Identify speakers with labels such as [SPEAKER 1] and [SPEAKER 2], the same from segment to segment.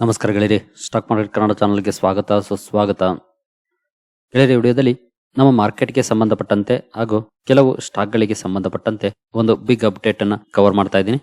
[SPEAKER 1] ನಮಸ್ಕಾರ ಗೆಳೆಯರಿ. Stock market Kannada ಚಾನಲ್ಗೆ ಸ್ವಾಗತ, ಸುಸ್ವಾಗತ. ಗೆಳೆಯರಿ ವಿಡಿಯೋದಲ್ಲಿ ನಮ್ಮ ಮಾರ್ಕೆಟ್ಗೆ ಸಂಬಂಧಪಟ್ಟಂತೆ ಹಾಗೂ ಕೆಲವು ಸ್ಟಾಕ್ಗಳಿಗೆ ಸಂಬಂಧಪಟ್ಟಂತೆ ಒಂದು ಬಿಗ್ ಅಪ್ಡೇಟ್ ಅನ್ನ ಕವರ್ ಮಾಡ್ತಾ ಇದ್ದೀನಿ.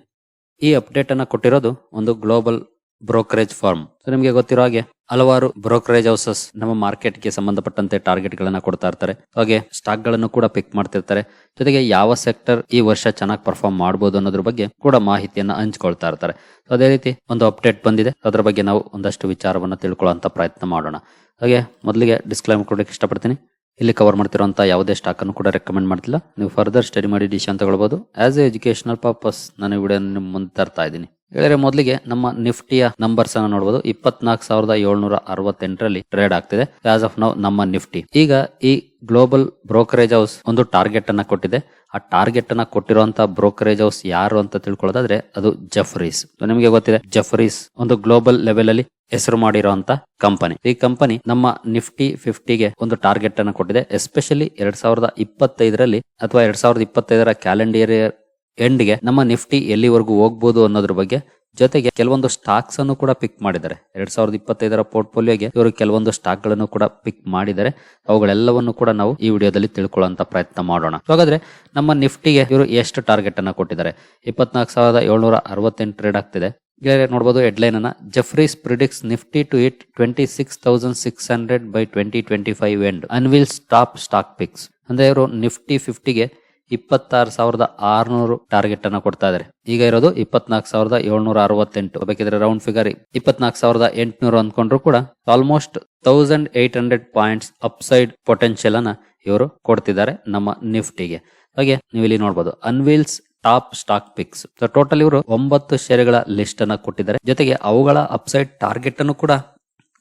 [SPEAKER 1] ಈ ಅಪ್ಡೇಟ್ ಅನ್ನ ಕೊಟ್ಟಿರೋದು ಒಂದು ಗ್ಲೋಬಲ್ ಬ್ರೋಕರೇಜ್ ಫಾರ್ಮ್. ನಿಮಗೆ ಗೊತ್ತಿರೋ ಹಾಗೆ ಹಲವಾರು ಬ್ರೋಕರೇಜ್ ಹೌಸಸ್ ನಮ್ಮ ಮಾರ್ಕೆಟ್ಗೆ ಸಂಬಂಧಪಟ್ಟಂತೆ ಟಾರ್ಗೆಟ್ ಗಳನ್ನ ಕೊಡ್ತಾ ಇರ್ತಾರೆ. ಹಾಗೆ ಸ್ಟಾಕ್ಗಳನ್ನು ಕೂಡ ಪಿಕ್ ಮಾಡ್ತಿರ್ತಾರೆ. ಜೊತೆಗೆ ಯಾವ ಸೆಕ್ಟರ್ ಈ ವರ್ಷ ಚೆನ್ನಾಗಿ ಪರ್ಫಾರ್ಮ್ ಮಾಡಬಹುದು ಅನ್ನೋದ್ರ ಬಗ್ಗೆ ಕೂಡ ಮಾಹಿತಿಯನ್ನ ಹಂಚ್ಕೊಳ್ತಾ ಇರ್ತಾರೆ. ಅದೇ ರೀತಿ ಒಂದು ಅಪ್ಡೇಟ್ ಬಂದಿದೆ. ಅದರ ಬಗ್ಗೆ ನಾವು ಒಂದಷ್ಟು ವಿಚಾರವನ್ನ ತಿಳ್ಕೊಳ್ಳುವಂತ ಪ್ರಯತ್ನ ಮಾಡೋಣ. ಹಾಗೆ ಮೊದಲಿಗೆ ಡಿಸ್ಕ್ಲೈಮ್ ಕೊಡಕ್ಕೆ ಇಷ್ಟಪಡ್ತೀನಿ. ಇಲ್ಲಿ ಕವರ್ ಮಾಡ್ತಿರುವಂಥ ಯಾವುದೇ ಸ್ಟಾಕ್ ಅನ್ನು ಕೂಡ ರೆಕಮೆಂಡ್ ಮಾಡ್ತಿಲ್ಲ. ನೀವು ಫರ್ದರ್ ಸ್ಟಡಿ ಮಾಡಿ ಡಿಸಿಷನ್ ತಗೊಳ್ಬಹುದು ಆಸ್ ಎ ಎಜುಕೇಶನಲ್ ಪರ್ಪಸ್ ನಾನು ವಿಡಿಯೋ ಮುಂದೆ ತರ್ತಾ ಇದ್ದೀನಿ. ಹೇಳಿದ್ರೆ ಮೊದಲಿಗೆ ನಮ್ಮ ನಿಫ್ಟಿಯ ನಂಬರ್ಸ್ ಅನ್ನು ನೋಡಬಹುದು ಇಪ್ಪತ್ನಾಲ್ಕು ಸಾವಿರದ ಏಳ್ನೂರ ಅರವತ್ತೆಂಟರಲ್ಲಿ ಟ್ರೇಡ್ ಆಗ್ತಿದೆ. ಆಸ್ ಆಫ್ ನೌ ನಮ್ಮ ನಿಫ್ಟಿ. ಈಗ ಈ ಗ್ಲೋಬಲ್ ಬ್ರೋಕರೇಜ್ ಹೌಸ್ ಒಂದು ಟಾರ್ಗೆಟ್ ಅನ್ನ ಕೊಟ್ಟಿದೆ. ಆ ಟಾರ್ಗೆಟ್ ಅನ್ನ ಕೊಟ್ಟಿರುವಂತಹ ಬ್ರೋಕರೇಜ್ ಹೌಸ್ ಯಾರು ಅಂತ ತಿಳ್ಕೊಳ್ಳೋದಾದ್ರೆ ಅದು ಜಫ್ರೀಸ್ ನಿಮಗೆ ಗೊತ್ತಿದೆ ಜಫ್ರೀಸ್ ಒಂದು ಗ್ಲೋಬಲ್ ಲೆವೆಲ್ ಅಲ್ಲಿ ಹೆಸರು ಮಾಡಿರುವಂತ ಕಂಪನಿ ಈ ಕಂಪನಿ ನಮ್ಮ ನಿಫ್ಟಿ ಫಿಫ್ಟಿಗೆ ಒಂದು ಟಾರ್ಗೆಟ್ ಅನ್ನ ಕೊಟ್ಟಿದೆ. ಎಸ್ಪೆಷಲಿ ಎರಡ್ ಸಾವಿರದ ಇಪ್ಪತ್ತೈದರಲ್ಲಿ ಅಥವಾ ಎರಡ್ ಸಾವಿರದ ಇಪ್ಪತ್ತೈದರ ಕ್ಯಾಲೆಂಡರ್ ಎಂಡ್ಗೆ ನಮ್ಮ ನಿಫ್ಟಿ ಎಲ್ಲಿವರೆಗೂ ಹೋಗ್ಬೋದು ಅನ್ನೋದ್ರ ಬಗ್ಗೆ ಜೊತೆಗೆ ಕೆಲವೊಂದು ಸ್ಟಾಕ್ಸ್ ಅನ್ನು ಕೂಡ ಪಿಕ್ ಮಾಡಿದ್ದಾರೆ. ಎರಡ್ ಸಾವಿರದ ಇಪ್ಪತ್ತೈದರ ಪೋರ್ಟ್ಫೋಲಿಯೋಗೆ ಇವರು ಕೆಲವೊಂದು ಸ್ಟಾಕ್ಗಳನ್ನು ಕೂಡ ಪಿಕ್ ಮಾಡಿದ್ದಾರೆ. ಅವುಗಳೆಲ್ಲವನ್ನು ಕೂಡ ನಾವು ಈ ವಿಡಿಯೋದಲ್ಲಿ ತಿಳ್ಕೊಳ್ಳುವಂತ ಪ್ರಯತ್ನ ಮಾಡೋಣ. ಹಾಗಾದ್ರೆ ನಮ್ಮ ನಿಫ್ಟಿಗೆ ಇವರು ಎಷ್ಟು ಟಾರ್ಗೆಟ್ ಅನ್ನು ಕೊಟ್ಟಿದ್ದಾರೆ? ಇಪ್ಪತ್ನಾಲ್ಕು ಸಾವಿರದ ಏಳ್ನೂರ ಅರವತ್ತೆಂಟು ಟ್ರೇಡ್ ಆಗ್ತಿದೆ. ನೋಡಬಹುದು ಹೆಡ್ಲೈನ್ ಅನ್ನ Jefferies predicts Nifty to hit twenty six thousand six hundred by twenty twenty five end. Unveils top stock picks. ಅಂದ್ರೆ ಇವರು ನಿಫ್ಟಿ ಫಿಫ್ಟಿಗೆ ಇಪ್ಪತ್ತಾರು ಸಾವಿರದ ಆರ್ನೂರು ಟಾರ್ಗೆಟ್ ಅನ್ನ ಕೊಡ್ತಾ ಇದ್ದಾರೆ ಈಗ ಇರೋದು ಇಪ್ಪತ್ನಾಲ್ಕು ಸಾವಿರದ ಏಳ್ನೂರ ಅರವತ್ತೆಂಟು. ಬೇಕಿದ್ರೆ ರೌಂಡ್ ಫಿಗರ್ ಇಪ್ಪತ್ನಾಲ್ಕು ಸಾವಿರದ ಎಂಟುನೂರು ಅಂದ್ಕೊಂಡ್ರು ಕೂಡ almost thousand eight hundred points upside potential ಅನ್ನ ಇವರು ಕೊಡ್ತಿದ್ದಾರೆ ನಮ್ಮ ನಿಫ್ಟಿಗೆ. ಹಾಗೆ ನೀವು ಇಲ್ಲಿ ನೋಡಬಹುದು unveils top stock picks total ಇವರು ಒಂಬತ್ತು ಷೇರುಗಳ ಲಿಸ್ಟ್ ಅನ್ನ ಕೊಟ್ಟಿದ್ದಾರೆ. ಜೊತೆಗೆ ಅವುಗಳ ಅಪ್ಸೈಡ್ ಟಾರ್ಗೆಟ್ ಅನ್ನು ಕೂಡ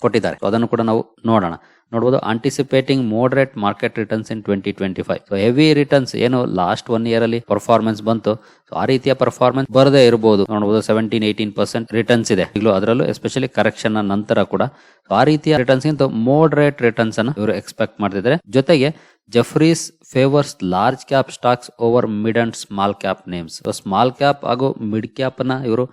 [SPEAKER 1] ಕೊಟ್ಟಿದ್ದಾರೆ. ಅದನ್ನು ಕೂಡ ನಾವು ನೋಡೋಣ. ನೋಡಬಹುದು anticipating moderate market returns in twenty twenty five so heavy returns ಏನು ಲಾಸ್ಟ್ ಒನ್ ಇಯರ್ ಅಲ್ಲಿ ಪರ್ಫಾರ್ಮೆನ್ಸ್ ಬಂತು. ಸೊ ಆ ರೀತಿಯ ಪರ್ಫಾರ್ಮೆನ್ಸ್ ಬರದೇ ಇರಬಹುದು ನೋಡಬಹುದು ಸೆವೆಂಟೀನ್ ಏಯ್ಟೀನ್ ಪರ್ಸೆಂಟ್ ರಿಟರ್ನ್ಸ್ ಇದೆ. ಈಗಲೂ ಅದರಲ್ಲೂ ಎಸ್ಪೆಷಲಿ ಕರೆಕ್ಷನ್ ನಂತರ ಕೂಡ. ಆ ರೀತಿಯ ರಿಟರ್ನ್ಸ್ ಗಿಂತ ಮೋಡರೇಟ್ ರಿಟರ್ನ್ಸ್ ಅನ್ನು ಇವರು ಎಕ್ಸ್ಪೆಕ್ಟ್ ಮಾಡ್ತಿದ್ದಾರೆ. ಜೊತೆಗೆ Jefferies favours large cap stocks over mid and small cap names small cap ಹಾಗೂ ಮಿಡ್ ಕ್ಯಾಪ್ ಅನ್ನ ಇವರು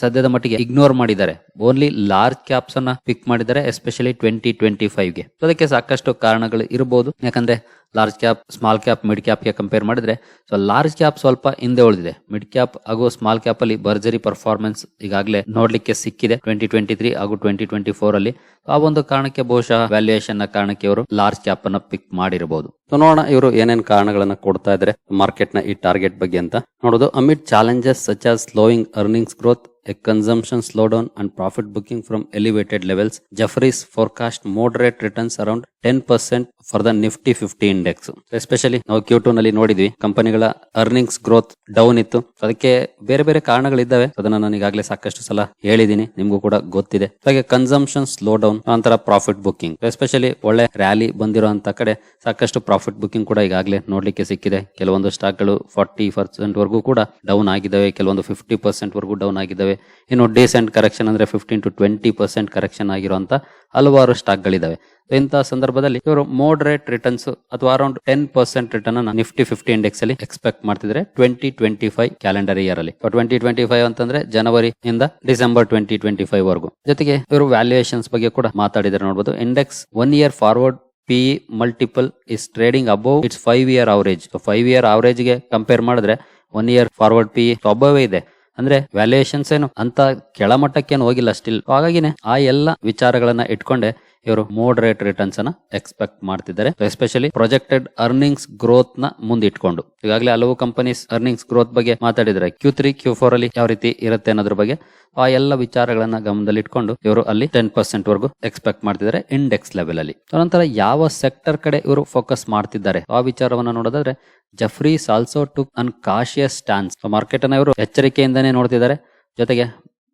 [SPEAKER 1] ಸದ್ಯದ ಮಟ್ಟಿಗೆ ಇಗ್ನೋರ್ ಮಾಡಿದ್ದಾರೆ. ಓನ್ಲಿ ಲಾರ್ಜ್ ಕ್ಯಾಪ್ಸ್ ಅನ್ನ ಪಿಕ್ ಮಾಡಿದ್ದಾರೆ ಎಸ್ಪೆಷಲಿ ಟ್ವೆಂಟಿ ಟ್ವೆಂಟಿ ಫೈವ್ಗೆ ಅದಕ್ಕೆ ಸಾಕಷ್ಟು ಕಾರಣಗಳು ಇರಬಹುದು ಯಾಕಂದ್ರೆ large cap small cap mid ಕ್ಯಾಪ್ಗೆ compare ಮಾಡಿದ್ರೆ ಸೊ ಲಾರ್ಜ್ ಕ್ಯಾಪ್ ಸ್ವಲ್ಪ ಹಿಂದೆ ಉಳಿದಿದೆ. ಮಿಡ್ ಕ್ಯಾಪ್ ಹಾಗೂ ಸ್ಮಾಲ್ ಕ್ಯಾಪ್ ಅಲ್ಲಿ ಭರ್ಜರಿ ಪರ್ಫಾರ್ಮೆನ್ಸ್ ಈಗಾಗಲೇ ನೋಡ್ಲಿಕ್ಕೆ ಸಿಕ್ಕಿದೆ. ಟ್ವೆಂಟಿ ಟ್ವೆಂಟಿ ತ್ರೀ ಹಾಗೂ ಟ್ವೆಂಟಿ ಟ್ವೆಂಟಿ ಫೋರ್ ಅಲ್ಲಿ ಆ ಒಂದು ಕಾರಣಕ್ಕೆ ಬಹುಶಃ ವ್ಯಾಲ್ಯೂಯೇಷನ್ನ ಕಾರಣಕ್ಕೆ ಇವರು ಲಾರ್ಜ್ ಕ್ಯಾಪ್ ಅನ್ನ ಪಿಕ್ ಮಾಡಿರಬಹುದು. ಸೊ ನೋಡೋಣ ಇವರು ಏನೇನು ಕಾರಣಗಳನ್ನ ಕೊಡ್ತಾ ಇದ್ರೆ ಮಾರ್ಕೆಟ್ನ ಈ ಟಾರ್ಗೆಟ್ ಬಗ್ಗೆ ಅಂತ. ನೋಡೋದು amid challenges such as slowing earnings growth a consumption slowdown and profit booking from elevated levels. Jeffries forecast moderate returns around 10% for the Nifty 50 index. Especially ನಾವು ಕ್ಯೂ ಟೂ ನಲ್ಲಿ ನೋಡಿದ್ವಿ. ಕಂಪನಿಗಳ ಅರ್ನಿಂಗ್ಸ್ ಗ್ರೋತ್ ಡೌನ್ ಇತ್ತು. ಅದಕ್ಕೆ ಬೇರೆ ಬೇರೆ ಕಾರಣಗಳಿದ್ದಾವೆ. ಅದನ್ನ ನಾನು ಈಗಾಗಲೇ ಸಾಕಷ್ಟು ಸಲ ಹೇಳಿದೀನಿ ನಿಮ್ಗೂ ಕೂಡ ಗೊತ್ತಿದೆ. ಹಾಗೆ ಕನ್ಸಂಪ್ಷನ್ ಸ್ಲೋ ಡೌನ್ ನಂತರ ಪ್ರಾಫಿಟ್ ಬುಕ್ಕಿಂಗ್ ಎಸ್ಪೆಷಲಿ ಒಳ್ಳೆ ರ್ಯಾಲಿ ಬಂದಿರುವಂತ ಕಡೆ ಸಾಕಷ್ಟು ಪ್ರಾಫಿಟ್ ಬುಕ್ಕಿಂಗ್ ಕೂಡ ಈಗಾಗಲೇ ನೋಡ್ಲಿಕ್ಕೆ ಸಿಕ್ಕಿದೆ. ಕೆಲವೊಂದು ಸ್ಟಾಕ್ಗಳು ಫಾರ್ಟಿ ಪರ್ಸೆಂಟ್ ವರೆಗೂ ಕೂಡ ಡೌನ್ ಆಗಿದ್ದಾವೆ. ಕೆಲವೊಂದು ಫಿಫ್ಟಿ ಪರ್ಸೆಂಟ್ ವರೆಗೂ ಡೌನ್ ಆಗಿದ್ದಾವೆ. ಇನ್ನು ಡೀಸೆಂಟ್ ಕರೆಕ್ಷನ್ ಅಂದ್ರೆ fifteen to twenty percent correction ಆಗಿರುವಂತ ಹಲವಾರು ಸ್ಟಾಕ್ ಗಳಿದಾವೆ ಇಂತಹ ಸಂದರ್ಭದಲ್ಲಿ ಇವರು ಮೋಡರೇಟ್ ರಿಟರ್ನ್ಸ್ ಅಥವಾ ಅರೌಂಡ್ ಟೆನ್ ಪರ್ಸೆಂಟ್ ರಿಟರ್ನ್ ಅನ್ನ ನಿಫ್ಟಿ ಫಿಫ್ಟಿ ಇಂಡೆಕ್ಸ್ ಅಲ್ಲಿ ಎಕ್ಸ್ಪೆಕ್ಟ್ ಮಾಡ್ತಿದ್ರೆ twenty twenty five calendar year ಅಲ್ಲಿ. ಟ್ವೆಂಟಿ ಟ್ವೆಂಟಿ ಫೈವ್ ಅಂತಂದ್ರೆ ಜನವರಿ ಇಂದ ಡಿಸೆಂಬರ್ ಟ್ವೆಂಟಿ ಟ್ವೆಂಟಿ ಫೈವ್ ವರೆಗೂ. ಜೊತೆಗೆ ಇವರು ವ್ಯಾಲ್ಯೂಯೇಷನ್ಸ್ ಬಗ್ಗೆ ಕೂಡ ಮಾತಾಡಿದ್ರೆ ನೋಡಬಹುದು index one year forward P multiple is trading above its five year average five year ಅವರೇಜ್ಗೆ compare ಮಾಡಿದ್ರೆ one year forward P above ಇದೆ. ಅಂದ್ರೆ ವ್ಯಾಲ್ಯೂಯೇಷನ್ಸ್ ಏನು ಅಂತ ಕೆಳಮಟ್ಟಕ್ಕೇನು ಹೋಗಿಲ್ಲ ಸ್ಟಿಲ್ ಹಾಗಾಗಿನೇ ಆ ಎಲ್ಲ ವಿಚಾರಗಳನ್ನ ಇಟ್ಕೊಂಡೆ ಇವರು ಮೋಡ್ ರೇಟ್ ರಿಟರ್ನ್ಸ್ ಅನ್ನ ಎಕ್ಸ್ಪೆಕ್ಟ್ ಮಾಡ್ತಿದ್ದಾರೆ. ಎಸ್ಪೆಷಲಿ ಪ್ರೊಜೆಕ್ಟೆಡ್ ಅರ್ನಿಂಗ್ಸ್ ಗ್ರೋತ್ನ ಮುಂದಿಟ್ಕೊಂಡು ಈಗಾಗಲೇ ಹಲವು ಕಂಪನೀಸ್ ಅರ್ನಿಂಗ್ಸ್ ಗ್ರೋತ್ ಬಗ್ಗೆ ಮಾತಾಡಿದ್ರೆ ಕ್ಯೂ ತ್ರೀ ಕ್ಯೂ ಫೋರ್ ಅಲ್ಲಿ ಯಾವ ರೀತಿ ಇರುತ್ತೆ ಅನ್ನೋದ್ರ ಬಗ್ಗೆ ಆ ಎಲ್ಲ ವಿಚಾರಗಳನ್ನ ಗಮನದಲ್ಲಿ ಇಟ್ಕೊಂಡು ಇವರು ಅಲ್ಲಿ ಟೆನ್ ಪರ್ಸೆಂಟ್ ವರೆಗೂ ಎಕ್ಸ್ಪೆಕ್ಟ್ ಮಾಡ್ತಿದ್ದಾರೆ ಇಂಡೆಕ್ಸ್ ಲೆವೆಲ್ ಅಲ್ಲಿ. ನಂತರ ಯಾವ ಸೆಕ್ಟರ್ ಕಡೆ ಇವರು ಫೋಕಸ್ ಮಾಡ್ತಿದ್ದಾರೆ? ಆ ವಿಚಾರವನ್ನ ನೋಡೋದಾದ್ರೆ Jefferies also to an cautious stance market ಅನ್ನ ಇವರು ಎಚ್ಚರಿಕೆಯಿಂದನೇ ನೋಡ್ತಿದ್ದಾರೆ. ಜೊತೆಗೆ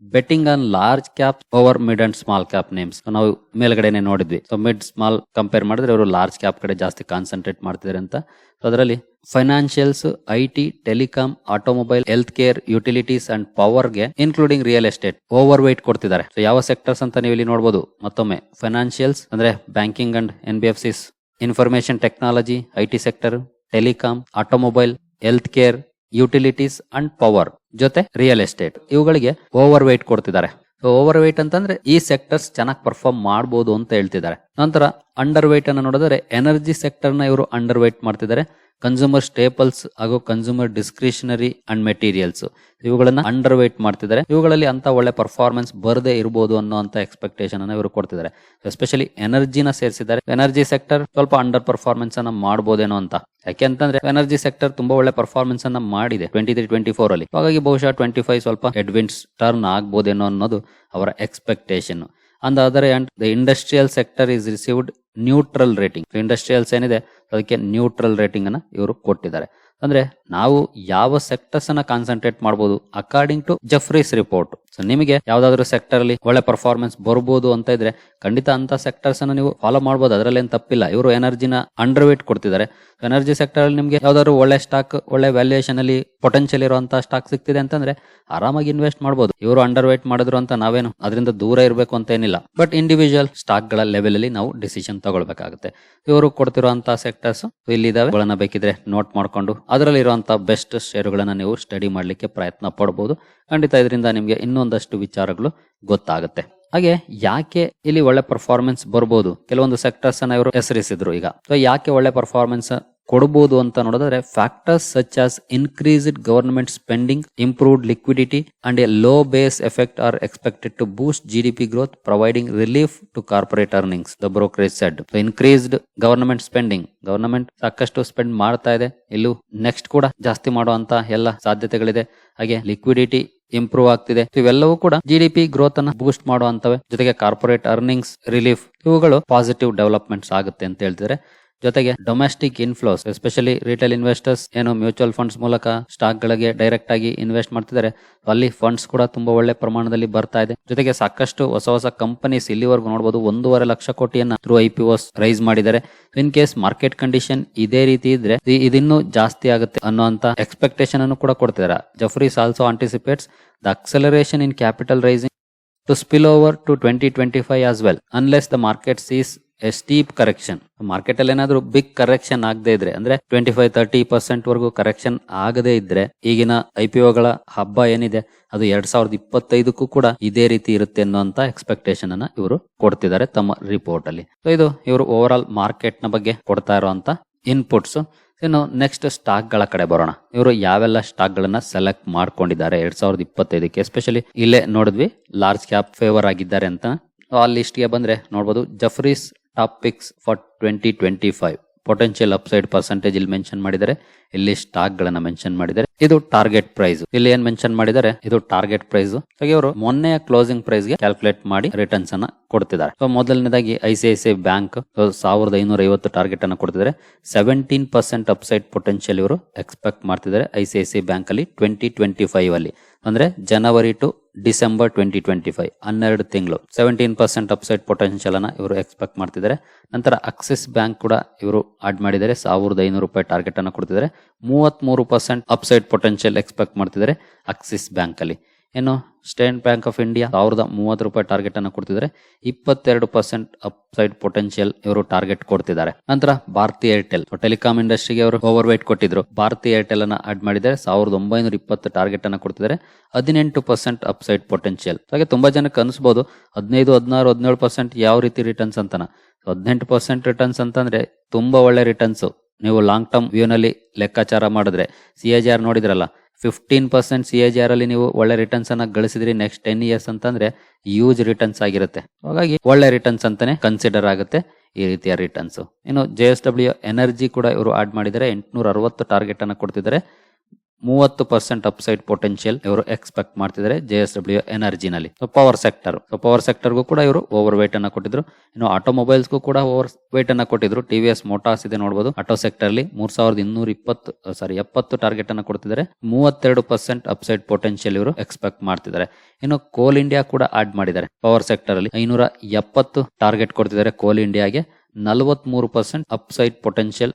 [SPEAKER 1] betting on large cap over mid and small cap names ನಾವು ಮೇಲ್ಗಡೆನೆ ನೋಡಿದ್ವಿ. ಸೊ ಮಿಡ್ ಸ್ಮಾಲ್ ಕಂಪೇರ್ ಮಾಡಿದ್ರೆ ಅವರು ಲಾರ್ಜ್ ಕ್ಯಾಪ್ ಕಡೆ ಜಾಸ್ತಿ ಕಾನ್ಸಂಟ್ರೇಟ್ ಮಾಡ್ತಿದ್ದಾರೆ ಅಂತ. ಸೊ ಅದರಲ್ಲಿ financials I T telecom automobile health care utilities and ಪವರ್ಗೆ including real estate overweight ಕೊಡ್ತಿದ್ದಾರೆ. ಸೊ ಯಾವ ಸೆಕ್ಟರ್ಸ್ ಅಂತ ನೀವು ಇಲ್ಲಿ ನೋಡಬಹುದು ಮತ್ತೊಮ್ಮೆ ಫೈನಾನ್ಷಿಯಲ್ಸ್ ಅಂದ್ರೆ banking and N B F Cs information technology I T sector telecom automobile health care utilities and power ಜೊತೆ real estate ಇವುಗಳಿಗೆ ಓವರ್ ವೇಟ್ ಕೊಡ್ತಿದ್ದಾರೆ. ಓವರ್ ವೇಟ್ ಅಂತಂದ್ರೆ ಈ ಸೆಕ್ಟರ್ಸ್ ಚೆನ್ನಾಗಿ ಪರ್ಫಾರ್ಮ್ ಮಾಡಬಹುದು ಅಂತ ಹೇಳ್ತಿದ್ದಾರೆ. ನಂತರ ಅಂಡರ್ ವೇಟ್ ಅನ್ನು ನೋಡಿದ್ರೆ ಎನರ್ಜಿ ಸೆಕ್ಟರ್ನ ಇವರು ಅಂಡರ್ ವೇಟ್ ಮಾಡ್ತಿದ್ದಾರೆ. ಕನ್ಸ್ಯೂಮರ್ ಸ್ಟೇಪಲ್ಸ್ ಹಾಗೂ ಕನ್ಸ್ಯೂಮರ್ ಡಿಸ್ಕ್ರಿಷನರಿ ಅಂಡ್ ಮೆಟೀರಿಯಲ್ಸ್ ಇವುಗಳನ್ನ ಅಂಡರ್ ವೈಟ್ ಮಾಡ್ತಿದ್ದಾರೆ. ಇವುಗಳಲ್ಲಿ ಅಂತ ಒಳ್ಳೆ ಪರ್ಫಾರ್ಮೆನ್ಸ್ ಬರದೇ ಇರಬಹುದು ಅನ್ನೋ ಎಕ್ಸ್ಪೆಕ್ಟೇಷನ್ ಅನ್ನ ಇವರು ಕೊಡ್ತಿದ್ದಾರೆ. ಎಸ್ಪೆಷಲಿ ಎನರ್ಜಿನ ಸೇರಿಸಿದ್ದಾರೆ. ಎನರ್ಜಿ ಸೆಕ್ಟರ್ ಸ್ವಲ್ಪ ಅಂಡರ್ ಪರ್ಫಾರ್ಮೆನ್ಸ್ ಅನ್ನ ಮಾಡಬಹುದೇನೋ ಅಂತ. ಯಾಕೆ ಅಂತಂದ್ರೆ ಎನರ್ಜಿ ಸೆಕ್ಟರ್ ತುಂಬಾ ಒಳ್ಳೆ ಪರ್ಫಾರ್ಮೆನ್ಸ್ ಅನ್ನ ಮಾಡಿದೆ ಟ್ವೆಂಟಿ ತ್ರೀ ಟ್ವೆಂಟಿ ಫೋರ್ ಅಲ್ಲಿ. ಹಾಗಾಗಿ ಬಹುಶಃ ಟ್ವೆಂಟಿ ಫೈವ್ ಸ್ವಲ್ಪ ಎಡ್ವಿನ್ಸ್ ಟರ್ನ್ ಆಗ್ಬೋದೇನೋ ಅನ್ನೋದು ಅವರ expectation and other and the industrial sector is received neutral rating industrials ಏನಿದೆ, ಅದಕ್ಕೆ ನ್ಯೂಟ್ರಲ್ ರೇಟಿಂಗ್ ಅನ್ನ ಇವರು ಕೊಟ್ಟಿದ್ದಾರೆ. ಅಂದ್ರೆ ನಾವು ಯಾವ ಸೆಕ್ಟರ್ಸ್ ಅನ್ನ ಕಾನ್ಸಂಟ್ರೇಟ್ ಮಾಡಬಹುದು according to Jefferies report so ನಿಮಗೆ ಯಾವ್ದಾದ್ರು ಸೆಕ್ಟರ್ ಅಲ್ಲಿ ಒಳ್ಳೆ ಪರ್ಫಾರ್ಮೆನ್ಸ್ ಬರಬಹುದು ಅಂತ ಇದ್ರೆ ಖಂಡಿತ ಅಂತ ಸೆಕ್ಟರ್ಸ್ ಅನ್ನು ನೀವು ಫಾಲೋ ಮಾಡಬಹುದು ಅದರಲ್ಲಿ ಏನ್ ತಪ್ಪಿಲ್ಲ. ಇವರು ಎನರ್ಜಿನ ಅಂಡರ್ ವೇಟ್ ಕೊಡ್ತಿದ್ದಾರೆ. ಎನರ್ಜಿ ಸೆಕ್ಟರ್ ಅಲ್ಲಿ ನಿಮಗೆ ಯಾವ್ದಾದ್ರು ಒಳ್ಳೆ ಸ್ಟಾಕ್ ಒಳ್ಳೆ ವ್ಯಾಲ್ಯೂಯೇಷನ್ ಅಲ್ಲಿ ಪೊಟೆನ್ಶಿಯಲ್ ಇರುವಂತಹ ಸ್ಟಾಕ್ ಸಿಗ್ತಿದೆ ಅಂತಂದ್ರೆ ಆರಾಮಾಗಿ ಇನ್ವೆಸ್ಟ್ ಮಾಡಬಹುದು ಇವರು ಅಂಡರ್ ವೇಟ್ ಮಾಡಿದ್ರು ಅಂತ ನಾವೇನು ಅದರಿಂದ ದೂರ ಇರಬೇಕು ಅಂತ ಏನಿಲ್ಲ. ಬಟ್ ಇಂಡಿವಿಜುವಲ್ ಸ್ಟಾಕ್ಗಳ ಲೆವೆಲ್ ಅಲ್ಲಿ ನಾವು ಡಿಸಿಷನ್ ತಗೊಳ್ಬೇಕಾಗುತ್ತೆ. ಇವರು ಕೊಡ್ತಿರುವಂತಹ ಸೆಕ್ಟರ್ಸ್ ಗಳನ್ನ ಬೇಕಿದ್ರೆ ನೋಟ್ ಮಾಡ್ಕೊಂಡು ಅದರಲ್ಲಿ ಇರುವಂತಹ ಬೆಸ್ಟ್ ಶೇರುಗಳನ್ನ ನೀವು ಸ್ಟಡಿ ಮಾಡಲಿಕ್ಕೆ ಪ್ರಯತ್ನ ಪಡಬಹುದು ಖಂಡಿತ ಇದರಿಂದ ನಿಮಗೆ ಇನ್ನೊಂದಷ್ಟು ವಿಚಾರಗಳು ಗೊತ್ತಾಗುತ್ತೆ. ಹಾಗೆ ಯಾಕೆ ಇಲ್ಲಿ ಒಳ್ಳೆ ಪರ್ಫಾರ್ಮೆನ್ಸ್ ಬರ್ಬೋದು? ಕೆಲವೊಂದು ಸೆಕ್ಟರ್ಸ್ ಅನ್ನ ಇವರು ಹೆಸರಿಸಿದ್ರು ಈಗ. ಯಾಕೆ ಒಳ್ಳೆ ಪರ್ಫಾರ್ಮೆನ್ಸ್ ಕೊಡಬಹುದು ಅಂತ ನೋಡಿದ್ರೆ factors such as increased government spending improved liquidity and a low base effect are expected to boost G D P growth providing relief to corporate earnings the brokerage said increased government spending government ಸಾಕಷ್ಟು spend ಮಾಡ್ತಾ ಇದೆ. ಇಲ್ಲೂ next ಕೂಡ ಜಾಸ್ತಿ ಮಾಡುವಂತ ಎಲ್ಲ ಸಾಧ್ಯತೆಗಳಿದೆ. ಹಾಗೆ liquidity improve ಆಗ್ತಿದೆ. ಇವೆಲ್ಲವೂ ಕೂಡ ಜಿ ಡಿ ಪಿ ಗ್ರೋತ್ ಅನ್ನ ಬೂಸ್ಟ್ ಮಾಡುವಂತವೆ. ಜೊತೆಗೆ ಕಾರ್ಪೊರೇಟ್ ಅರ್ನಿಂಗ್ಸ್ ರಿಲೀಫ್ ಇವುಗಳು ಪಾಸಿಟಿವ್ ಡೆವಲಪ್ಮೆಂಟ್ಸ್ ಆಗುತ್ತೆ ಅಂತ ಹೇಳ್ತಿದ್ದಾರೆ. ಜೊತೆಗೆ domestic inflows especially retail investors ಏನು ಮ್ಯೂಚುವಲ್ ಫಂಡ್ಸ್ ಮೂಲಕ ಸ್ಟಾಕ್ ಗಳಿಗೆ ಡೈರೆಕ್ಟ್ ಆಗಿ ಇನ್ವೆಸ್ಟ್ ಮಾಡ್ತಿದ್ದಾರೆ. ಅಲ್ಲಿ ಫಂಡ್ಸ್ ಕೂಡ ತುಂಬಾ ಒಳ್ಳೆ ಪ್ರಮಾಣದಲ್ಲಿ ಬರ್ತಾ ಇದೆ. ಜೊತೆಗೆ ಸಾಕಷ್ಟು ಹೊಸ ಹೊಸ ಕಂಪನೀಸ್ ಇಲ್ಲಿವರೆಗೂ ನೋಡಬಹುದು ಒಂದೂವರೆ ಲಕ್ಷ ಕೋಟಿಯನ್ನ ಥ್ರೂ ಐ ರೈಸ್ ಮಾಡಿದ್ದಾರೆ. ಇನ್ ಕೇಸ್ ಮಾರ್ಕೆಟ್ ಕಂಡೀಷನ್ ಇದೇ ರೀತಿ ಇದ್ರೆ ಇದಿನ್ನೂ ಜಾಸ್ತಿ ಆಗುತ್ತೆ ಅನ್ನುವಂತ ಎಕ್ಸ್ಪೆಕ್ಟೇಷನ್ ಅನ್ನು ಕೂಡ ಕೊಡ್ತಿದ್ದಾರೆ. Jefferies also anticipates the acceleration in capital raising to spill over to 2025 as well, unless the market sees a steep correction market ಅಲ್ಲಿ ಏನಾದ್ರು ಬಿಗ್ ಕರೆಕ್ಷನ್ ಆಗದೆ ಇದ್ರೆ, ಅಂದ್ರೆ ಟ್ವೆಂಟಿ ಫೈವ್ ತರ್ಟಿ ಪರ್ಸೆಂಟ್ ವರೆಗೂ ಕರೆಕ್ಷನ್ ಆಗದೆ ಇದ್ರೆ, ಈಗಿನ ಐ ಪಿ ಹಬ್ಬ ಏನಿದೆ, ಅದು ಎರಡ್ ಸಾವಿರದ ಇಪ್ಪತ್ತೈದಕ್ಕೂ ಕೂಡ ಇದೇ ರೀತಿ ಇರುತ್ತೆ ಅನ್ನುವಂತ ಎಕ್ಸ್ಪೆಕ್ಟೇಷನ್ ಅನ್ನ ಇವರು ಕೊಡ್ತಿದ್ದಾರೆ ತಮ್ಮ ರಿಪೋರ್ಟ್ ಅಲ್ಲಿ. ಸೊ ಇದು ಇವರು ಓವರ್ ಆಲ್ ಮಾರ್ಕೆಟ್ನ ಬಗ್ಗೆ ಕೊಡ್ತಾ ಇರುವಂತ ಇನ್ಪುಟ್ಸ್ ಇನ್ನು ನೆಕ್ಸ್ಟ್ ಸ್ಟಾಕ್ಗಳ ಕಡೆ ಬರೋಣ. ಇವರು ಯಾವೆಲ್ಲ ಸ್ಟಾಕ್ ಗಳನ್ನ ಸೆಲೆಕ್ಟ್ ಮಾಡ್ಕೊಂಡಿದ್ದಾರೆ ಎರಡ್ ಸಾವಿರದ ಇಪ್ಪತ್ತೈದಕ್ಕೆ? ಎಸ್ಪೆಷಲಿ ಇಲ್ಲೇ ನೋಡಿದ್ವಿ ಲಾರ್ಜ್ ಕ್ಯಾಪ್ ಫೇವರ್ ಆಗಿದ್ದಾರೆ ಅಂತ. ಆ ಲಿಸ್ಟ್ಗೆ ಬಂದ್ರೆ ನೋಡಬಹುದು Jefferies top picks for twenty twenty five. Potential upside percentage ಇಲ್ಲಿ ಮೆನ್ಷನ್ ಮಾಡಿದ್ದಾರೆ ಇಲ್ಲಿ ಸ್ಟಾಕ್ ಗಳನ್ನ ಮೆನ್ಷನ್ ಮಾಡಿದ್ದಾರೆ ಇದು ಟಾರ್ಗೆಟ್ ಪ್ರೈಸ್. ಇಲ್ಲಿ ಏನ್ ಮೆನ್ಷನ್ ಮಾಡಿದ್ದಾರೆ ಇದು ಟಾರ್ಗೆಟ್ ಪ್ರೈಸ್. ಹಾಗೆ ಅವರು ಮೊನ್ನೆಯ ಕ್ಲೋಸಿಂಗ್ ಪ್ರೈಸ್ಗೆ ಕ್ಯಾಲ್ಕುಲೇಟ್ ಮಾಡಿ ರಿಟರ್ನ್ಸ್ ಅನ್ನ ಕೊಡ್ತಿದ್ದಾರೆ. ಮೊದಲನೇದಾಗಿ ಐ ಬ್ಯಾಂಕ್ ಸಾವಿರದ ಐನೂರ ಐವತ್ತು ಟಾರ್ಗೆಟ್ ಅನ್ನ ಕೊಡ್ತಿದ್ದಾರೆ. ಸೆವೆಂಟೀನ್ ಪರ್ಸೆಂಟ್ ಅಪ್ಸೈಡ್ ಪೊಟೆನ್ಶಿಯಲ್ ಇವರು ಎಕ್ಸ್ಪೆಕ್ಟ್ ಮಾಡ್ತಿದ್ದಾರೆ ಐ ಬ್ಯಾಂಕ್ ಅಲ್ಲಿ ಟ್ವೆಂಟಿ ಟ್ವೆಂಟಿ ಫೈವ್ ಅಲ್ಲಿ. ಅಂದ್ರೆ, January to December twenty twenty five, ಹನ್ನೆರಡು ತಿಂಗಳು. ಸೆವೆಂಟೀನ್ ಪರ್ಸೆಂಟ್ ಅಪ್ಸೈಡ್ ಪೊಟೆನ್ಷಿಯಲ್ ಅನ್ನು ಇವರು ಎಕ್ಸ್ಪೆಕ್ಟ್ ಮಾಡ್ತಿದ್ದಾರೆ. ನಂತರ ಆಕ್ಸಿಸ್ ಬ್ಯಾಂಕ್ ಕೂಡ ಇವರು ಆಡ್ ಮಾಡಿದ್ದಾರೆ. ಸಾವಿರದ ಐನೂರು ರೂಪಾಯಿ ಟಾರ್ಗೆಟ್ ಅನ್ನು ಕೊಡ್ತಿದ್ದಾರೆ. ಮೂವತ್ತ್ ಮೂರು ಪರ್ಸೆಂಟ್ ಅಪ್ಸೈಡ್ ಪೊಟೆನ್ಷಿಯಲ್ ಎಕ್ಸ್ಪೆಕ್ಟ್ ಮಾಡ್ತಿದ್ದಾರೆ ಆಕ್ಸಿಸ್ ಬ್ಯಾಂಕ್ ಅಲ್ಲಿ. ಇನ್ನು ಸ್ಟೇಟ್ ಬ್ಯಾಂಕ್ ಆಫ್ ಇಂಡಿಯಾ ಸಾವಿರದ ಮೂವತ್ತು ರೂಪಾಯಿ ಟಾರ್ಗೆಟ್ ಅನ್ನು ಕೊಡ್ತಿದ್ದಾರೆ ಇಪ್ಪತ್ತೆರಡು ಪರ್ಸೆಂಟ್ ಅಪ್ಸೈಡ್ ಪೊಟೆನ್ಶಿಯಲ್ ಇವರು ಟಾರ್ಗೆಟ್ ಕೊಡ್ತಿದ್ದಾರೆ ನಂತರ ಭಾರತಿ ಏರ್ಟೆಲ್ ಟೆಲಿಕಾಂ ಇಂಡಸ್ಟ್ರಿಗೆ ಅವರು ಓವರ್ ವೈಟ್ ಕೊಟ್ಟಿದ್ರು. ಭಾರತಿ ಏರ್ಟೆಲ್ ಅನ್ನ ಆಡ್ ಮಾಡಿದ್ದಾರೆ ಸಾವಿರದ ಒಂಬೈನೂರ ಇಪ್ಪತ್ತು ಟಾರ್ಗೆಟ್ ಅನ್ನು ಕೊಡ್ತಿದ್ದಾರೆ ಹದಿನೆಂಟು ಪರ್ಸೆಂಟ್ ಅಪ್ಸೈಡ್ ಪೊಟೆನ್ಶಿಯಲ್ ಹಾಗೆ ತುಂಬಾ ಜನಕ್ಕೆ ಅನಿಸಬಹುದು ಹದಿನೈದು, ಹದಿನಾರು, ಹದಿನೇಳು ಪರ್ಸೆಂಟ್ ಯಾವ ರೀತಿ ರಿಟರ್ನ್ಸ್ ಅಂತನ. ಹದಿನೆಂಟು ಪರ್ಸೆಂಟ್ ರಿಟರ್ನ್ಸ್ ಅಂತಂದ್ರೆ ತುಂಬಾ ಒಳ್ಳೆ ರಿಟರ್ನ್ಸ್ ನೀವು ಲಾಂಗ್ ಟರ್ಮ್ ವ್ಯೂನಲ್ಲಿ ಲೆಕ್ಕಾಚಾರ ಮಾಡಿದ್ರೆ ಸಿ ಎ ಜಿ ಆರ್ ನೋಡಿದ್ರಲ್ಲ fifteen percent C A G R ಅಲ್ಲಿ ನೀವು ಒಳ್ಳೆ ರಿಟರ್ನ್ಸ್ ಅನ್ನ ಗಳಿಸಿದ್ರಿ ನೆಕ್ಸ್ಟ್ ಟೆನ್ ಇಯರ್ಸ್ ಅಂತಂದ್ರೆ ಯೂಜ್ ರಿಟರ್ನ್ಸ್ ಆಗಿರುತ್ತೆ. ಹಾಗಾಗಿ ಒಳ್ಳೆ ರಿಟರ್ನ್ಸ್ ಅಂತಾನೆ ಕನ್ಸಿಡರ್ ಆಗುತ್ತೆ ಈ ರೀತಿಯ ರಿಟರ್ನ್ಸ್ ಇನ್ನು ಜೆ ಎಸ್ ಡಬ್ಲ್ಯೂ ಎನರ್ಜಿ ಕೂಡ ಇವರು ಆಡ್ ಮಾಡಿದ್ದಾರೆ. ಎಂಟುನೂರ ಅರವತ್ತು ಟಾರ್ಗೆಟ್ ಅನ್ನು ಕೊಡ್ತಿದ್ದಾರೆ. ಮೂವತ್ತು ಪರ್ಸೆಂಟ್ ಅಪ್ಸೈಡ್ ಪೊಟೆನ್ಶಿಯಲ್ ಇವರು ಎಕ್ಸ್ಪೆಕ್ಟ್ ಮಾಡ್ತಿದ್ದಾರೆ J S W ಎನರ್ಜಿನಲ್ಲಿ so power sector so power ಸೆಕ್ಟರ್ಗೂ ಕೂಡ ಇವರು ಓವರ್ ವೇಟ್ ಅನ್ನ ಕೊಟ್ಟಿದ್ರು. ಇನ್ನು ಆಟೋಮೊಬೈಲ್ಸ್ಗೂ ಕೂಡ ಓವರ್ ವೇಟ್ ಅನ್ನ ಕೊಟ್ಟಿದ್ರು. ಎಸ್ ಮೋಟಾರ್ಸ್ ಇದೆ ನೋಡಬಹುದು ಆಟೋ ಸೆಕ್ಟರ್ ಅಲ್ಲಿ ಮೂರ್ ಸಾವಿರದ ಇನ್ನೂರ ಇಪ್ಪತ್ತು ಸಾರಿ ಎಪ್ಪತ್ತು ಟಾರ್ಗೆಟ್ ಅನ್ನ ಕೊಡ್ತಿದ್ದಾರೆ ಮೂವತ್ತೆರಡು ಪರ್ಸೆಂಟ್ ಅಪ್ಸೈಡ್ ಪೊಟೆನ್ಶಿಯಲ್ ಇವರು ಎಕ್ಸ್ಪೆಕ್ಟ್ ಮಾಡ್ತಿದ್ದಾರೆ ಇನ್ನು ಕೋಲ್ ಇಂಡಿಯಾ ಕೂಡ ಆಡ್ ಮಾಡಿದ್ದಾರೆ ಪವರ್ ಸೆಕ್ಟರ್ ಅಲ್ಲಿ ಐನೂರ ಎಪ್ಪತ್ತು ಟಾರ್ಗೆಟ್ ಕೊಡ್ತಿದ್ದಾರೆ ಕೋಲ್ ಇಂಡಿಯಾಗೆ ನಲವತ್ತ್ ಮೂರು ಪರ್ಸೆಂಟ್ ಅಪ್ಸೈಡ್ ಪೊಟೆನ್ಶಿಯಲ್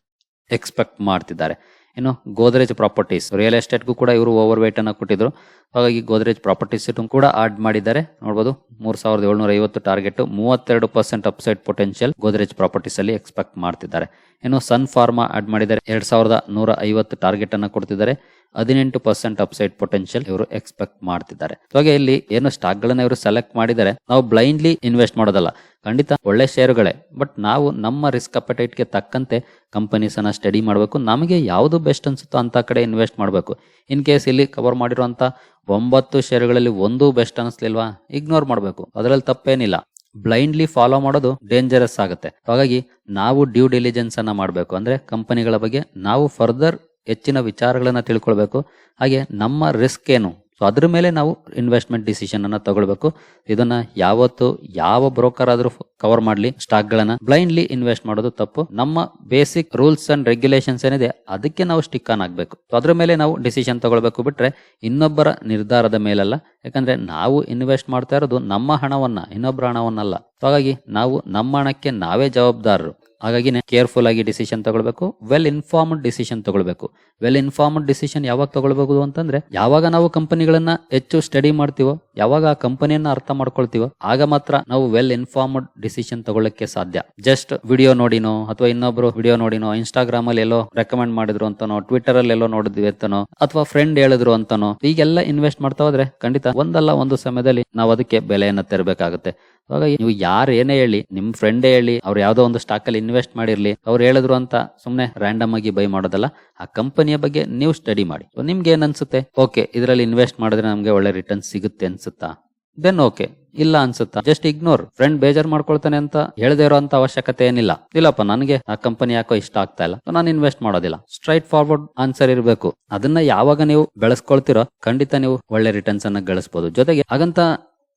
[SPEAKER 1] ಎಕ್ಸ್ಪೆಕ್ಟ್ ಮಾಡ್ತಿದ್ದಾರೆ. ಇನ್ನು ಗೋದ್ರೇಜ್ ಪ್ರಾಪರ್ಟೀಸ್ ರಿಯಲ್ ಎಸ್ಟೇಟ್ಗೂ ಕೂಡ ಇವರು ಓವರ್ ವೇಟ್ ಅನ್ನು ಕೊಟ್ಟಿದ್ರು. ಹಾಗಾಗಿ ಗೋದ್ರೇಜ್ ಪ್ರಾಪರ್ಟೀಸ್ ಕೂಡ ಆಡ್ ಮಾಡಿದ್ದಾರೆ. ನೋಡಬಹುದು ಮೂರ್ ಸಾವಿರದ ಏಳ್ನೂರ ಐವತ್ತು ಟಾರ್ಗೆಟ್ ಮೂವತ್ತೆರಡು percent upside potential Godrej properties ಅಲ್ಲಿ ಎಕ್ಸ್ಪೆಕ್ಟ್ ಮಾಡ್ತಿದ್ದಾರೆ. ಇನ್ನು ಸನ್ ಫಾರ್ಮಾ ಆಡ್ ಮಾಡಿದ್ದಾರೆ. ಎರಡ್ ಸಾವಿರದ ನೂರ ಐವತ್ತು ಟಾರ್ಗೆಟ್ ಅನ್ನು ಕೊಡ್ತಿದ್ದಾರೆ. ಹದಿನೆಂಟು ಪರ್ಸೆಂಟ್ ಅಪ್ಸೈಡ್ ಪೊಟೆನ್ಶಿಯಲ್ ಇವರು ಎಕ್ಸ್ಪೆಕ್ಟ್ ಮಾಡ್ತಿದ್ದಾರೆ. ಹಾಗೆ ಇಲ್ಲಿ ಏನು ಸ್ಟಾಕ್ ಗಳನ್ನ ಇವರು ಸೆಲೆಕ್ಟ್ ಮಾಡಿದರೆ ನಾವು ಬ್ಲೈಂಡ್ಲಿ ಇನ್ವೆಸ್ಟ್ ಮಾಡೋದಲ್ಲ. ಖಂಡಿತ ಒಳ್ಳೆ ಶೇರುಗಳೇ ಬಟ್ ನಾವು ನಮ್ಮ ರಿಸ್ಕ್ಗೆ ತಕ್ಕಂತೆ ಕಂಪನೀಸ್ ಅನ್ನ ಸ್ಟಡಿ ಮಾಡಬೇಕು. ನಮಗೆ ಯಾವುದು ಬೆಸ್ಟ್ ಅನ್ಸುತ್ತೋ ಅಂತ ಕಡೆ ಇನ್ವೆಸ್ಟ್ ಮಾಡಬೇಕು. ಇನ್ ಕೇಸ್ ಇಲ್ಲಿ ಕವರ್ ಮಾಡಿರುವಂತ ಒಂಬತ್ತು ಶೇರುಗಳಲ್ಲಿ ಒಂದು ಬೆಸ್ಟ್ ಅನಿಸ್ಲಿಲ್ವಾ? ಇಗ್ನೋರ್ ಮಾಡಬೇಕು. ಅದರಲ್ಲಿ ತಪ್ಪೇನಿಲ್ಲ. ಬ್ಲೈಂಡ್ಲಿ ಫಾಲೋ ಮಾಡೋದು ಡೇಂಜರಸ್ ಆಗುತ್ತೆ. ಹಾಗಾಗಿ ನಾವು ಡ್ಯೂ ಡಿಲಿಜೆನ್ಸ್ ಅನ್ನ ಮಾಡಬೇಕು. ಅಂದ್ರೆ ಕಂಪನಿಗಳ ಬಗ್ಗೆ ನಾವು ಫರ್ದರ್ ಹೆಚ್ಚಿನ ವಿಚಾರಗಳನ್ನು ತಿಳ್ಕೊಳ್ಬೇಕು. ಹಾಗೆ ನಮ್ಮ ರಿಸ್ಕ್ ಏನು? ಸೊ ಅದ್ರ ಮೇಲೆ ನಾವು ಇನ್ವೆಸ್ಟ್ಮೆಂಟ್ ಡಿಸಿಷನ್ ಅನ್ನ ತಗೊಳ್ಬೇಕು. ಇದನ್ನ ಯಾವತ್ತು ಯಾವ ಬ್ರೋಕರ್ ಆದ್ರೂ ಕವರ್ ಮಾಡ್ಲಿ ಸ್ಟಾಕ್ ಗಳನ್ನ ಬ್ಲೈಂಡ್ಲಿ ಇನ್ವೆಸ್ಟ್ ಮಾಡೋದು ತಪ್ಪು. ನಮ್ಮ ಬೇಸಿಕ್ ರೂಲ್ಸ್ ಅಂಡ್ ರೆಗ್ಯುಲೇಷನ್ಸ್ ಏನಿದೆ, ಅದಕ್ಕೆ ನಾವು ಸ್ಟಿಕ್ ಆನ್ ಆಗ್ಬೇಕು. ಸೊ ಅದ್ರ ಮೇಲೆ ನಾವು ಡಿಸಿಷನ್ ತಗೊಳ್ಬೇಕು ಬಿಟ್ರೆ ಇನ್ನೊಬ್ಬರ ನಿರ್ಧಾರದ ಮೇಲಲ್ಲ. ಯಾಕಂದ್ರೆ ನಾವು ಇನ್ವೆಸ್ಟ್ ಮಾಡ್ತಾ ಇರೋದು ನಮ್ಮ ಹಣವನ್ನ ಇನ್ನೊಬ್ಬರ ಹಣವನ್ನಲ್ಲ. ಸೊ ಹಾಗಾಗಿ ನಾವು ನಮ್ಮ ಹಣಕ್ಕೆ ನಾವೇ ಜವಾಬ್ದಾರರು. ಹಾಗಾಗಿ ಕೇರ್ಫುಲ್ ಆಗಿ ಡಿಸಿಷನ್ ತಗೊಳ್ಬೇಕು. ವೆಲ್ ಇನ್ಫಾರ್ಮ್ಡ್ ಡಿಸಿಷನ್ ತಗೊಳ್ಬೇಕು. ವೆಲ್ ಇನ್ಫಾರ್ಮ್ಡ್ ಡಿಸಿಷನ್ ಯಾವಾಗ ತಗೊಳ್ಬಹುದು ಅಂತಂದ್ರೆ, ಯಾವಾಗ ನಾವು ಕಂಪನಿಗಳನ್ನ ಹೆಚ್ಚು ಸ್ಟಡಿ ಮಾಡ್ತೀವೋ, ಯಾವಾಗ ಆ ಕಂಪನಿಯನ್ನ ಅರ್ಥ ಮಾಡ್ಕೊಳ್ತೀವೋ, ಆಗ ಮಾತ್ರ ನಾವು ವೆಲ್ ಇನ್ಫಾರ್ಮ್ಡ್ ಡಿಸಿಷನ್ ತಗೊಳ್ಳಕ್ಕೆ ಸಾಧ್ಯ. ಜಸ್ಟ್ ವಿಡಿಯೋ ನೋಡಿನೋ, ಅಥವಾ ಇನ್ನೊಬ್ರು ವಿಡಿಯೋ ನೋಡಿನೋ ಇನ್ಸ್ಟಾಗ್ರಾಮ್ ಅಲ್ಲಿ ಎಲ್ಲೋ ರೆಕಮೆಂಡ್ ಮಾಡಿದ್ರು ಅಂತನೋ ಟ್ವಿಟರ್ ಅಲ್ಲಿ ಎಲ್ಲೋ ನೋಡಿದ್ವಿ ಅಂತನೋ, ಅಥವಾ ಫ್ರೆಂಡ್ ಹೇಳಿದ್ರು ಅಂತನೋ ಈಗೆಲ್ಲ ಇನ್ವೆಸ್ಟ್ ಮಾಡ್ತಾ ಹೋದ್ರೆ ಖಂಡಿತ ಒಂದಲ್ಲ ಒಂದು ಸಮಯದಲ್ಲಿ ನಾವು ಅದಕ್ಕೆ ಬೆಲೆಯನ್ನ ತೆರಬೇಕಾಗುತ್ತೆ. ಹಾಗಾಗಿ ನೀವು ಯಾರು ಏನೇ ಹೇಳಿ, ನಿಮ್ ಫ್ರೆಂಡ್ ಹೇಳಿ, ಅವ್ರು ಯಾವ್ದೋ ಒಂದು ಸ್ಟಾಕ್ ಅಲ್ಲಿ ಇನ್ವೆಸ್ಟ್ ಮಾಡಿರ್ಲಿ, ಅವ್ರು ಹೇಳಿದ್ರು ಅಂತ ಸುಮ್ನೆ ರ್ಯಾಂಡಮ್ ಆಗಿ ಬೈ ಮಾಡೋದಲ್ಲ, ಆ ಕಂಪನಿಯ ಬಗ್ಗೆ ನೀವು ಸ್ಟಡಿ ಮಾಡಿ. ನಿಮ್ಗೆ ಏನ್ ಅನ್ಸುತ್ತೆ? ಓಕೆ ಇದರಲ್ಲಿ ಇನ್ವೆಸ್ಟ್ ಮಾಡಿದ್ರೆ ನಮ್ಗೆ ಒಳ್ಳೆ ರಿಟರ್ನ್ ಸಿಗುತ್ತೆ ಅನ್ಸುತ್ತಾ? ದೆನ್ ಓಕೆ ಇಲ್ಲ ಅನ್ಸುತ್ತಾ? ಜಸ್ಟ್ ಇಗ್ನೋರ್ ಫ್ರೆಂಡ್ ಬೇಜಾರ್ ಮಾಡ್ಕೊಳ್ತಾನೆ ಅಂತ ಹೇಳದೇ ಇರೋ ಅಂತ ಅವಶ್ಯಕತೆ ಏನಿಲ್ಲ. ಇಲ್ಲಪ್ಪ, ನನಗೆ ಆ ಕಂಪನಿ ಯಾಕೋ ಇಷ್ಟ ಆಗ್ತಾ ಇಲ್ಲ. ನಾನು ಇನ್ವೆಸ್ಟ್ ಮಾಡೋದಿಲ್ಲ. ಸ್ಟ್ರೈಟ್ ಫಾರ್ವರ್ಡ್ ಆನ್ಸರ್ ಇರಬೇಕು. ಅದನ್ನ ಯಾವಾಗ ನೀವು ಬೆಳೆಸ್ಕೊಳ್ತಿರೋ, ಖಂಡಿತ ನೀವು ಒಳ್ಳೆ ರಿಟರ್ನ್ಸ್ ಅನ್ನ ಗಳಿಸಬಹುದು ಜೊತೆಗೆ ಹಾಗಂತ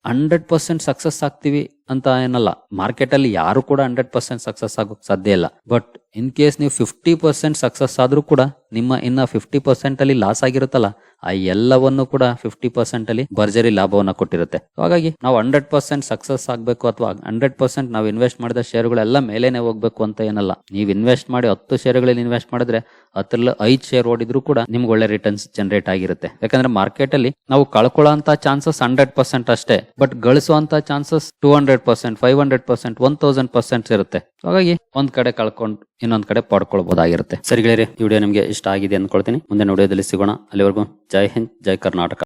[SPEAKER 1] ಹಂಡ್ರೆಡ್ ಪರ್ಸೆಂಟ್ ಸಕ್ಸಸ್ ಆಗ್ತೀವಿ ಅಂತ ಏನಲ್ಲ. ಮಾರ್ಕೆಟ್ ಅಲ್ಲಿ ಯಾರು ಕೂಡ ಹಂಡ್ರೆಡ್ ಪರ್ಸೆಂಟ್ ಸಕ್ಸಸ್ ಆಗೋಕ್ ಸಾಧ್ಯ ಇಲ್ಲ. ಬಟ್ ಇನ್ ಕೇಸ್ ನೀವು ಫಿಫ್ಟಿ ಪರ್ಸೆಂಟ್ ಸಕ್ಸಸ್ ಆದ್ರೂ ಕೂಡ ನಿಮ್ಮ ಇನ್ನ ಫಿಫ್ಟಿ ಪರ್ಸೆಂಟ್ ಅಲ್ಲಿ ಲಾಸ್ ಆಗಿರುತ್ತಲ್ಲ ಆ ಎಲ್ಲವನ್ನು ಕೂಡ ಫಿಫ್ಟಿ ಪರ್ಸೆಂಟ್ ಅಲ್ಲಿ ಭರ್ಜರಿ ಲಾಭವನ್ನ ಕೊಟ್ಟಿರುತ್ತೆ. ಹಾಗಾಗಿ ನಾವು ಹಂಡ್ರೆಡ್ ಪರ್ಸೆಂಟ್ ಸಕ್ಸಸ್ ಆಗಬೇಕು ಅಥವಾ ಹಂಡ್ರೆಡ್ ಪರ್ಸೆಂಟ್ ನಾವು ಇನ್ವೆಸ್ಟ್ ಮಾಡಿದ ಶೇರುಗಳೆಲ್ಲ ಮೇಲೇನೆ ಹೋಗ್ಬೇಕು ಅಂತ ಏನಲ್ಲ. ನೀವು ಇನ್ವೆಸ್ಟ್ ಮಾಡಿ ಹತ್ತು ಶೇರುಗಳಲ್ಲಿ ಇನ್ವೆಸ್ಟ್ ಮಾಡಿದ್ರೆ ಹತ್ತರಲ್ಲಿ ಐದು ಶೇರ್ ಓಡಿದ್ರು ಕೂಡ ನಿಮ್ಗೆ ಒಳ್ಳೆ ರಿಟರ್ನ್ಸ್ ಜನರೇಟ್ ಆಗಿರುತ್ತೆ. ಯಾಕಂದ್ರೆ ಮಾರ್ಕೆಟ್ ಅಲ್ಲಿ ನಾವು ಕಳ್ಕೊಳ್ಳೋ ಚಾನ್ಸಸ್ ಹಂಡ್ರೆಡ್ ಪರ್ಸೆಂಟ್ ಅಷ್ಟೇ but ಗಳಿಸುವಂತ chances two hundred percent five hundred percent one thousand percent ಇರುತ್ತೆ. ಹಾಗಾಗಿ ಒಂದ್ ಕಡೆ ಕಳ್ಕೊಂಡು ಇನ್ನೊಂದ್ ಕಡೆ ಪಡ್ಕೊಳ್ಬಹುದಾಗಿರುತ್ತೆ ಸರಿ ಗೆಳೆಯರೆ, ಈ ವಿಡಿಯೋ ನಿಮ್ಗೆ ಇಷ್ಟ ಆಗಿದೆ ಅಂದ್ಕೊಳ್ತೀನಿ. ಮುಂದೆ ವಿಡಿಯೋದಲ್ಲಿ ಸಿಗೋಣ. ಅಲ್ಲಿವರೆಗೂ ಜೈ ಹಿಂದ್ ಜೈ ಕರ್ನಾಟಕ